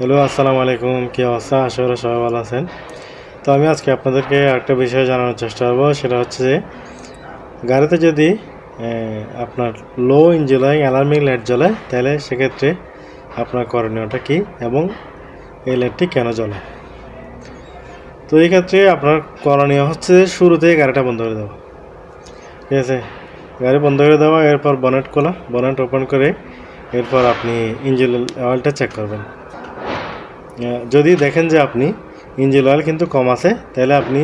Hello, আসসালামু আলাইকুম। কী অবস্থা? আশা করি সবাই ভালো আছেন। তো আমি আজকে আপনাদেরকে একটা বিষয় জানানোর চেষ্টা করব। সেটা হচ্ছে যে, গাড়িতে যদি আপনার লো ইঞ্জিন হয় অ্যালার্মিং লাইট জ্বলে, তাহলে সেক্ষেত্রে আপনার করণীয়টা কী এবং এই লাইটটি কেন জ্বলে? তো এই ক্ষেত্রে আপনার করণীয় হচ্ছে শুরুতেই গাড়িটা বন্ধ করে দেওয়া। ঠিক আছে? গাড়ি বন্ধ করে দেওয়া, এরপর বনেট খোলা। বনেট ওপেন করে এরপর আপনি ইঞ্জিন অয়েলটা চেক করবেন। যদি দেখেন যে আপনি ইঞ্জিন অয়েল কিন্তু কম আছে, তাহলে আপনি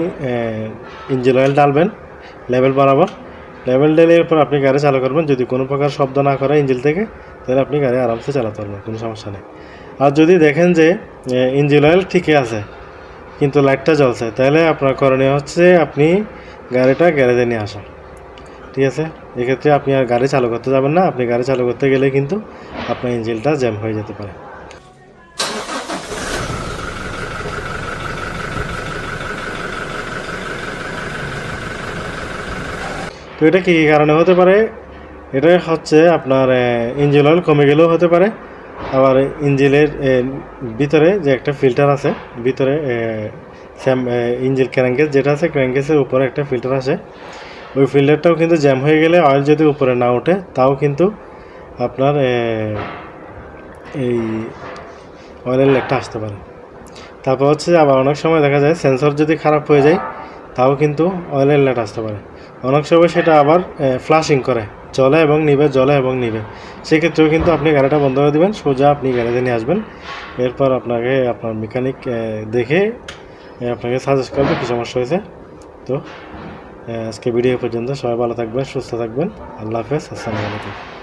ইঞ্জিন অয়েল ডালবেন লেভেল বরাবর লেভেল ডেলে এরপর আপনি গাড়ি চালু করবেন। যদি কোনো প্রকার শব্দ না করে ইঞ্জিন থেকে, তাহলে আপনি গাড়ি আরামসে চালাতে পারবেন, কোনো সমস্যা নেই। আর যদি দেখেন যে ইঞ্জিন অয়েল ঠিকই আছে, কিন্তু লাইটটা জ্বলছে, তাহলে আপনার করণীয় হচ্ছে আপনি গাড়িটা গ্যারেজে নিয়ে আসা ঠিক আছে? এক্ষেত্রে আপনি আর গাড়ি চালু করতে যাবেন না। আপনি গাড়ি চালু করতে গেলে কিন্তু আপনার ইঞ্জিনটা জ্যাম হয়ে যেতে পারে। তো এটা কী কী কারণে হতে পারে? এটা হচ্ছে আপনার ইঞ্জিন অয়েল কমে গেলেও হতে পারে। আবার ইঞ্জিনের ভিতরে যে একটা ফিল্টার আছে, ভিতরে স্যাম ইঞ্জিন ক্র্যাঙ্কেস যেটা আছে ক্র্যাঙ্কেসের উপরে একটা ফিল্টার আছে ওই ফিল্টারটাও কিন্তু জ্যাম হয়ে গেলে অয়েল যদি উপরে না ওঠে, তাও কিন্তু আপনার এই অয়েলের লেকটা আসতে পারে। তারপর হচ্ছে আবার অনেক সময় দেখা যায় সেন্সর যদি খারাপ হয়ে যায় তাও কিন্তু অয়েলের লাইট আসতে পারে। অনেক সময় সেটা আবার ফ্লাশিং করে। জলে এবং নিবে, জলে এবং নিবে। সেক্ষেত্রেও কিন্তু আপনি গাড়িটা বন্ধ করে দেবেন, সোজা আপনি গ্যারেজে নিয়ে আসবেন। এরপর আপনাকে আপনার মেকানিক দেখে আপনাকে সাজেস্ট করবে কী সমস্যা হয়েছে। তো আজকে ভিডিও পর্যন্ত। সবাই ভালো থাকবেন, সুস্থ থাকবেন। আল্লাহ হাফেজ, আসসালামু আলাইকুম।